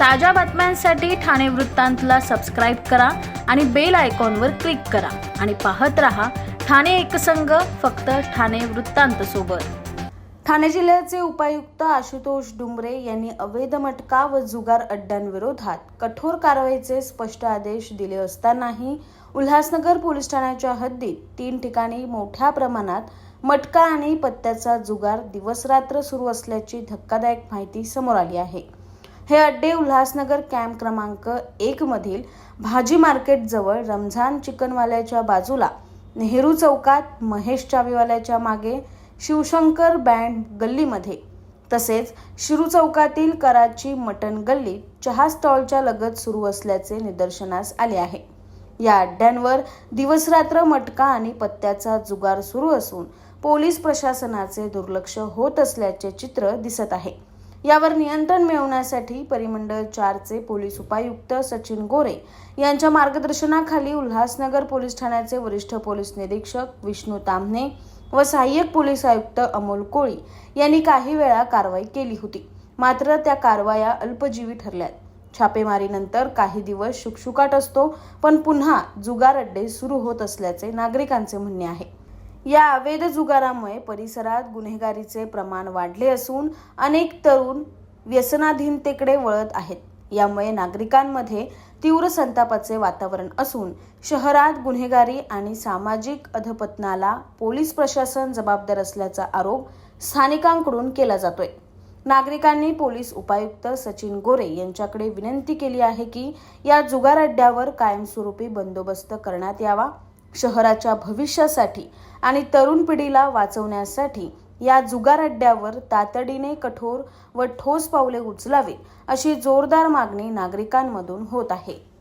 ताज्या बातम्यांसाठी ठाणे वृत्तांतला सबस्क्राईब करा आणि बेल आयकॉनवर क्लिक करा. आणि पाहत रहा ठाणे एकसंघ फक्त ठाणे वृत्तांत सोबत. ठाणे जिल्ह्याचे उपायुक्त आशुतोष डुंबरे यांनी अवैध मटका व जुगार अड्ड्यांविरोधात कठोर कारवाईचे स्पष्ट आदेश दिले असतानाही उल्हासनगर पोलीस ठाण्याच्या हद्दीत तीन ठिकाणी मोठ्या प्रमाणात मटका आणि पत्त्याचा जुगार दिवसरात्र सुरू असल्याची धक्कादायक माहिती समोर आली आहे. हे अड्डे उल्हासनगर कॅम्प क्रमांक एक मधील भाजी मार्केट जवळ रमझान चिकनवाल्याच्या बाजूला नेहरू चौकात महेश चावीवाल्याच्या मागे शिवशंकर बँड गल्लीमध्ये तसेच शिरू चौकातील कराची मटण गल्ली चहा स्टॉलच्या लगत सुरू असल्याचे निदर्शनास आले आहे. या अड्ड्यांवर दिवसरात्र मटका आणि पत्त्याचा जुगार सुरू असून पोलीस प्रशासनाचे दुर्लक्ष होत असल्याचे चित्र दिसत आहे. यावर नियंत्रण मिळवण्यासाठी परिमंडळ चारचे पोलीस उपायुक्त सचिन गोरे यांच्या मार्गदर्शनाखाली उल्हासनगर पोलीस ठाण्याचे वरिष्ठ पोलीस निरीक्षक विष्णू ताम्हणे व सहाय्यक पोलीस आयुक्त अमोल कोळी यांनी काही वेळा कारवाई केली होती. मात्र त्या कारवाया अल्पजीवी ठरल्यात. छापेमारीनंतर काही दिवस शुकशुकाट असतो पण पुन्हा जुगार अड्डे सुरू होत असल्याचे नागरिकांचे म्हणणे आहे. या अवैध जुगारामुळे परिसरात गुन्हेगारीचे प्रमाण वाढले असून अनेक तरुण व्यसनाधीनतेकडे वळत आहेत. यामुळे नागरिकांमध्ये तीव्र संतापाचे वातावरण असून शहरात गुन्हेगारी आणि सामाजिक अधपतनाला पोलीस प्रशासन जबाबदार असल्याचा आरोप स्थानिकांकडून केला जातोय. नागरिकांनी पोलीस उपायुक्त सचिन गोरे यांच्याकडे विनंती केली आहे की या जुगार अड्ड्यावर कायमस्वरूपी बंदोबस्त करण्यात यावा. शहराच्या भविष्यासाठी आणि तरुण पिढीला वाचवण्यासाठी या जुगार अड्ड्यावर तातडीने कठोर व ठोस पावले उचलावे अशी जोरदार मागणी नागरिकांमधून होत आहे.